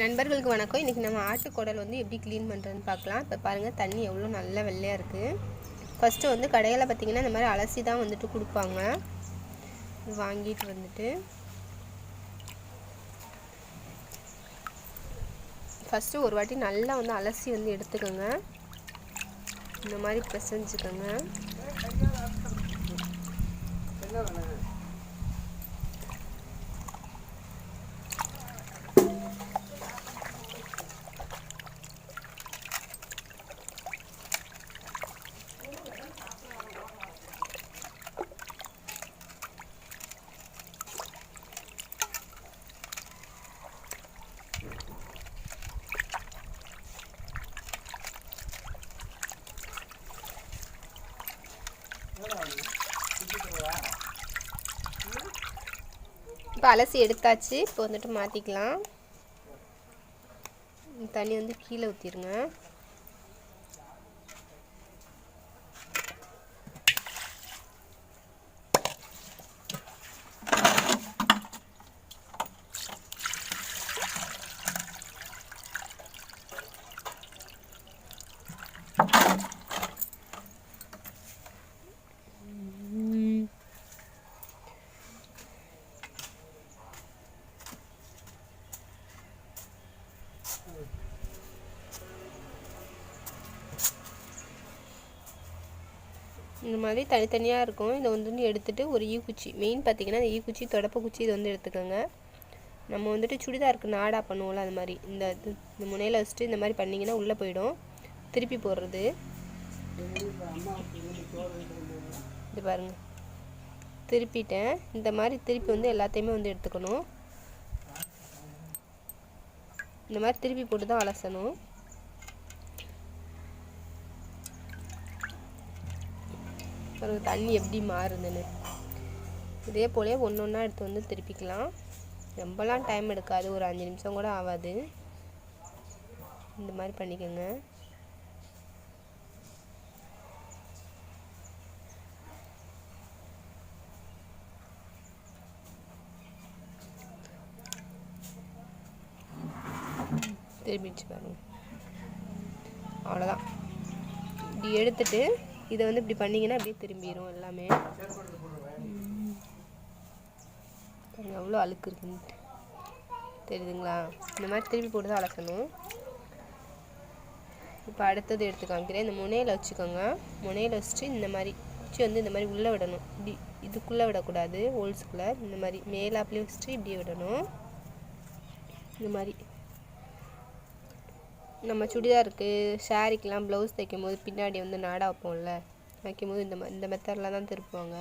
நண்பர்களுக்கு வணக்கம். இன்றைக்கி நம்ம ஆட்டுக்குடல் வந்து எப்படி க்ளீன் பண்ணுறதுன்னு பார்க்கலாம். இப்போ பாருங்கள் தண்ணி எவ்வளோ நல்ல வெள்ளையாக இருக்குது ஃபஸ்ட்டு வந்து கடையில் பார்த்திங்கன்னா இந்த மாதிரி அலசி தான் வந்துட்டு கொடுப்பாங்க. வாங்கிட்டு வந்துட்டு. ஃபஸ்ட்டு ஒரு வாட்டி நல்லா வந்து அலசி வந்து எடுத்துக்கோங்க. இந்த மாதிரி பிசைஞ்சுக்கோங்க. இப்போ அலசி எடுத்தாச்சு. இப்போ வந்துட்டு மாற்றிக்கலாம் தண்ணி வந்து கீழே ஊற்றிடுங்க இந்த மாதிரி தனித்தனியாக இருக்கும். இதை வந்து எடுத்துகிட்டு ஒரு ஈக்குச்சி. மெயின் பார்த்திங்கன்னா இந்த ஈக்குச்சி தொடப்ப குச்சி இதை வந்து எடுத்துக்கோங்க. நம்ம வந்துட்டு சுடிதாருக்கு நாடா பண்ணுவோம்ல அது மாதிரி. இந்த இது இந்த முனையில் வச்சுட்டு இந்த மாதிரி பண்ணிங்கன்னா உள்ளே போயிடும். திருப்பி போடுறது. இது பாருங்க. திருப்பிட்டேன். இந்த மாதிரி திருப்பி வந்து எல்லாத்தையுமே வந்து எடுத்துக்கணும். இந்த மாதிரி திருப்பி போட்டு தான் அலசணும். பாருங்க தண்ணி எப்படி மாறுதுன்னு. இதே போலே ஒன்று ஒன்றா எடுத்து வந்து திருப்பிக்கலாம். ரொம்பலாம் டைம் எடுக்காது. ஒரு அஞ்சு நிமிஷம் கூட ஆகாது. இந்த மாதிரி பண்ணிக்கோங்க. திரும்பிடுச்சு பாருங்க. அவ்வளோதான் இப்படி எடுத்துட்டு இதை வந்து இப்படி பண்ணிங்கன்னா அப்படியே திரும்பிடும் எல்லாமே. எவ்வளோ அழுக்கு இருக்குன்ட்டு தெரியுதுங்களா? இந்த மாதிரி திருப்பி போட்டு தான் அலசணும் இப்போ அடுத்தது எடுத்து காமிக்கிறேன். இந்த முனையில் வச்சுக்கோங்க. முனையில் வச்சுட்டு இந்த மாதிரி குச்சி வந்து இந்த மாதிரி உள்ளே விடணும். இப்படி இதுக்குள்ளே விடக்கூடாது. ஹோல்ஸுக்குள்ளே இந்த மாதிரி மேலாப்லேயே வச்சுட்டு இப்படியே விடணும். இந்த மாதிரி. நம்ம சுடிதாருக்கு ஷாரிக்கெலாம் ப்ளவுஸ் தைக்கும் போது பின்னாடி வந்து நாடா வைப்போம்ல? வைக்கும் போது இந்த மா- இந்த மெத்தடில் தான் திருப்புவாங்க.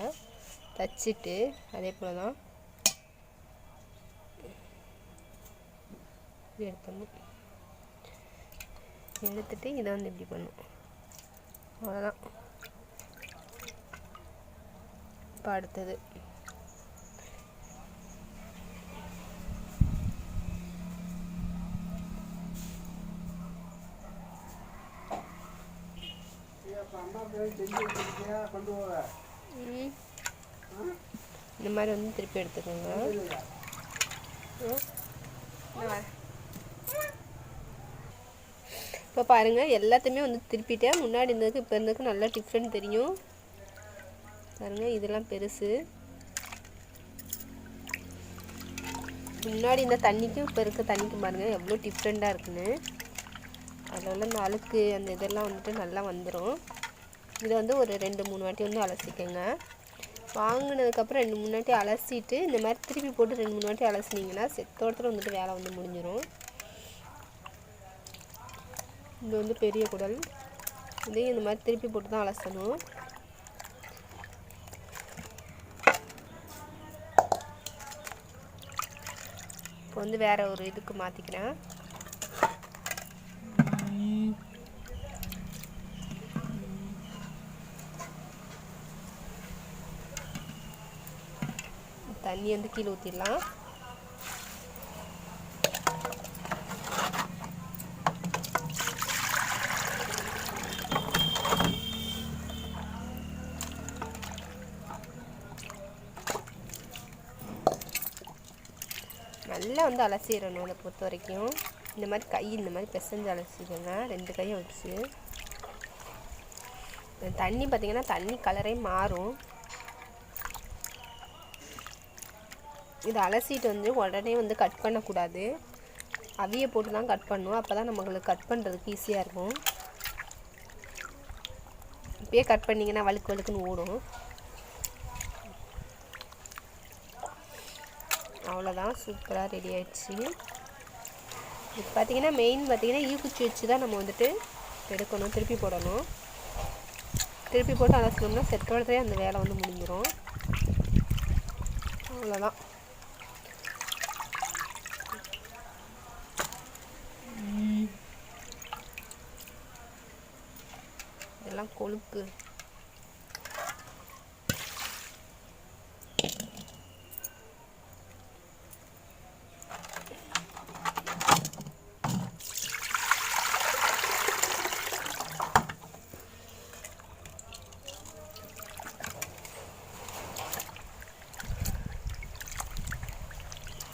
தச்சுட்டு அதே போல் தான் இப்படி எடுத்துட்டு இதை வந்து இப்படி பண்ணும். அவ்வளோதான் இப்போ அடுத்தது. இந்த மாதிரி வந்து திருப்பி எடுத்துக்கோங்க. இப்போ பாருங்கள் எல்லாத்தையுமே வந்து திருப்பிட்டேன் முன்னாடி இருந்ததுக்கு இப்போ இருந்ததுக்கு நல்லா டிஃப்ரெண்ட் தெரியும். பாருங்கள் இதெல்லாம் பெருசு. முன்னாடி இந்த தண்ணிக்கும் இப்போ இருக்க தண்ணிக்கும் பாருங்கள் எவ்வளோ டிஃப்ரெண்ட்டாக இருக்குன்னு. அதில் உள்ள அழுக்கு அந்த இதெல்லாம் வந்துட்டு நல்லா வந்துடும் இதை வந்து ஒரு ரெண்டு மூணு வாட்டி வந்து அலசிக்கோங்க. வாங்கினதுக்கப்புறம் ரெண்டு மூணு வாட்டி அலசிட்டு இந்த மாதிரி திருப்பி போட்டு ரெண்டு மூணு வாட்டி அலசினீங்கன்னா செத்தோடத்தில் வந்துட்டு வேலை வந்து முடிஞ்சிடும் இது வந்து பெரிய குடல். இதையும் இந்த மாதிரி திருப்பி போட்டு தான் அலசணும். இப்போ வந்து வேறு ஒரு இதுக்கு மாற்றிக்கிறேன் தண்ணி வந்து கீழே ஊற்றிடலாம் நல்லா வந்து அலசிடணும் அதை பொறுத்த வரைக்கும். இந்த மாதிரி கை இந்த மாதிரி பிசைஞ்சு அலசிக்கோங்க. ரெண்டு கையும் வச்சு. தண்ணி பார்த்திங்கன்னா தண்ணி கலரே மாறும். இதை அலசிட்டு வந்து உடனே வந்து கட் பண்ணக்கூடாது. அவியை போட்டு தான் கட் பண்ணுவோம். அப்போ தான் நம்மளுக்கு கட் பண்ணுறதுக்கு ஈஸியாக இருக்கும். இப்பயே கட் பண்ணிங்கன்னா வழுக்கு வழுக்குன்னு ஓடும். அவ்வளோதான் சூப்பராக ரெடி ஆயிடுச்சு. இப்போ பார்த்தீங்கன்னா மெயின் பார்த்தீங்கன்னா ஈக்குச்சி வச்சு தான் நம்ம வந்துட்டு எடுக்கணும். திருப்பி போடணும். திருப்பி போட்டு அலசினோம்னா செத்தோடத்தே அந்த வேலை வந்து முடிஞ்சிடும் அவ்வளோதான் கொழுக்கு.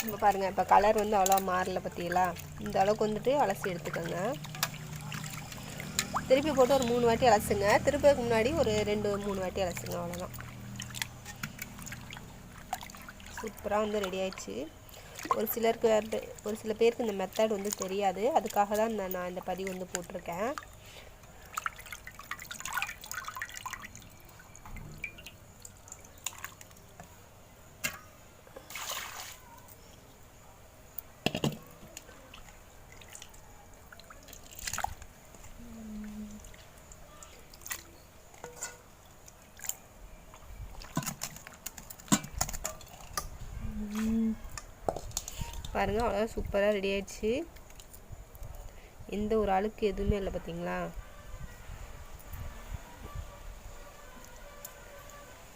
இப்போ பாருங்கள் இப்போ கலர் வந்து அவ்வளோ மாறல பார்த்தீங்களா இந்த அளவுக்கு வந்துட்டு அலசி எடுத்துக்கோங்க. திருப்பி போட்டு ஒரு மூணு வாட்டி அலசுங்க. திருப்பதுக்கு முன்னாடி ஒரு ரெண்டு மூணு வாட்டி அலசுங்க. அவ்வளோதான் சூப்பராக வந்து ரெடி ஆயிடுச்சு. ஒரு சிலருக்கு ஒரு சில பேருக்கு இந்த மெத்தட் வந்து தெரியாது. அதுக்காக தான் நான் நான் இந்த பதிவு வந்து போட்டிருக்கேன். பாருங்கள் அவ்வளோ சூப்பராக ரெடி ஆயிடுச்சு. எந்த ஒரு அழுக்கு எதுவுமே இல்லை பார்த்தீங்களா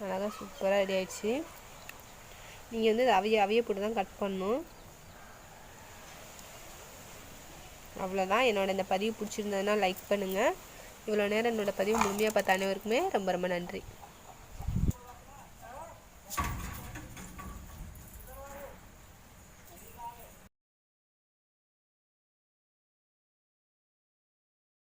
அழகாக சூப்பராக ரெடி ஆயிடுச்சு. நீங்கள் வந்து அவைய அவைய போட்டு தான் கட் பண்ணணும். அவ்வளோதான் என்னோட இந்த பதிவு பிடிச்சிருந்ததுன்னா லைக் பண்ணுங்கள் இவ்வளோ நேரம் என்னோட பதிவு முழுமையாக பார்த்த அனைவருக்குமே ரொம்ப ரொம்ப நன்றி.